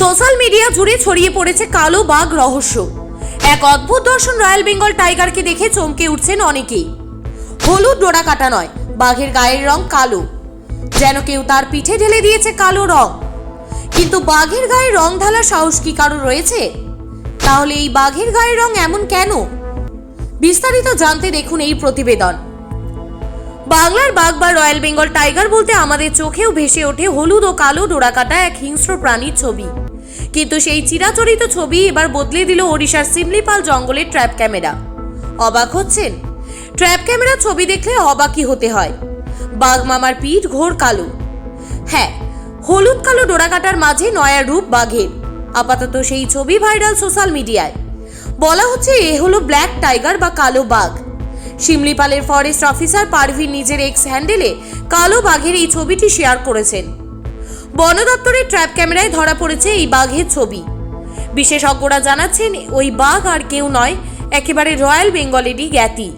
Social media জুড়ে ছড়িয়ে পড়েছে কালো বাঘ রহস্য। এক অদ্ভুত দর্শন রয়্যাল বেঙ্গল টাইগারকে দেখে চমকে উঠছেন অনেকেই। হলুদ ডোরা কাটা নয়, বাঘের গায়ের রং কালো। যেন কেউ তার পিঠে ঢেলে দিয়েছে কালো রং। কিন্তু বাঘের গায়ে রং ঢালার সাহস কি কারও রয়েছে? তাহলে এই বাঘের গায়ের রং এমন কেন? বিস্তারিত জানতে দেখুন এই প্রতিবেদন। বাংলার বাঘ বা রয়্যাল বেঙ্গল টাইগার বলতে আমাদের চোখেও ভেসে ওঠে হলুদ ও কালো ডোরাকাটা এক হিংস্র প্রাণীর ছবি। কিন্তু সেই চিরাচরিত ছবি এবার বদলে দিল ওড়িশার সিমলিপাল জঙ্গলের ট্র্যাপ ক্যামেরা। অবাক হচ্ছেন? ট্র্যাপ ক্যামেরা ছবি দেখলে অবাকই হতে হয়। বাঘ মামার পিঠ ঘোর কালো। হ্যাঁ হলুদ কালো ডোরাকাটার মাঝে নয়া রূপ বাঘের। আপাতত সেই ছবি ভাইরাল সোশ্যাল মিডিয়ায়। বলা হচ্ছে এ হলো ব্ল্যাক টাইগার বা কালো বাঘ। শিমলিপালের ফরেস্ট অফিসার পারভিন নিজের এক্স হ্যান্ডেলে কালো বাঘের এই ছবিটি শেয়ার করেছেন। বন দপ্তরের ট্র্যাপ ক্যামেরায় ধরা পড়েছে এই বাঘের ছবি। বিশেষজ্ঞরা জানাচ্ছেন ওই বাঘ আর কেউ নয় একেবারে রয়্যাল বেঙ্গলেরই জ্ঞাতি।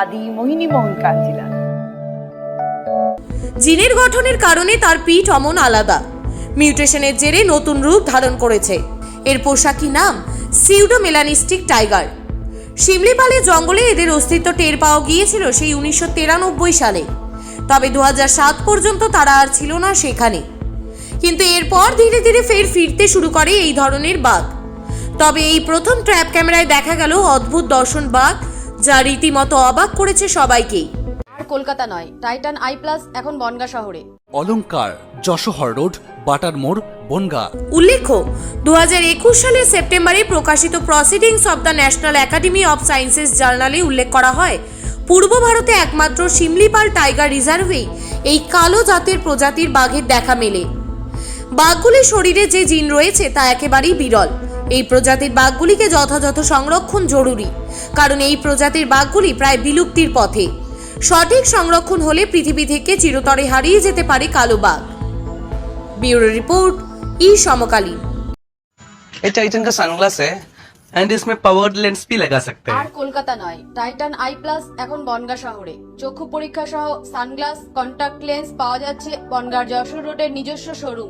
আদি মোহিনী মোহন কাঞ্জিলা জিনের গঠনের কারণে তার পিঠ অমন আলাদা। মিউটেশনের জেরে নতুন রূপ ধারণ করেছে। এর পোশাকি নাম সিউডো মেলানিস্টিক টাইগার শিমলিপালে জঙ্গলে এদের অস্তিত্ব টের পাওয়া গিয়েছিল সেই উনিশশো তিরানব্বই সালে। তবে দু সাত পর্যন্ত তারা আর ছিল না সেখানে। কিন্তু এরপর ধীরে ধীরে ফের ফিরতে শুরু করে এই ধরনের বাঘ। তবে এই প্রথম ট্র্যাপ ক্যামেরায় দেখা গেল অদ্ভুত দর্শন বাঘ যা রীতিমতো অবাক করেছে সবাইকেই। আর কলকাতা নয় টাইটান আই প্লাস এখন বনগা শহরে। অলংকার যশোহর রোড বাটার মোড় বনগা। উল্লেখ্য দু হাজার একুশ সালের সেপ্টেম্বরে প্রকাশিত Proceedings of the National Academy of Sciences জার্নালে উল্লেখ করা হয় পূর্ব ভারতে একমাত্র শিমলিপাল টাইগার রিজার্ভেই এই কালো জাতের প্রজাতির বাঘের দেখা মেলে। বাঘগুলির শরীরে যে জিন রয়েছে তা একেবারেই বিরল এই প্রজাতির বাঘগুলিকে যথাযথ সংরক্ষণ জরুরি কারণ এই প্রজাতির বাঘগুলি প্রায় বিলুপ্তির পথে সঠিক সংরক্ষণ হলে পৃথিবী থেকে চিরতরে হারিয়ে যেতে পারে কালো বাঘ ब्यूरो रिपोर्ट ई समकालीन ये टाइटन का सनग्लास है एंड इसमें पावर्ड लेंस भी लगा सकते আর हैं কলকাতা নয় টাইটান আই প্লাস এখন বনগা শহরে চক্ষু পরীক্ষা সহ সানগ্লাস কন্টাক্ট লেন্স পাওয়া যাচ্ছে বনগার যশোর রোডের নিজস্ব শোরুম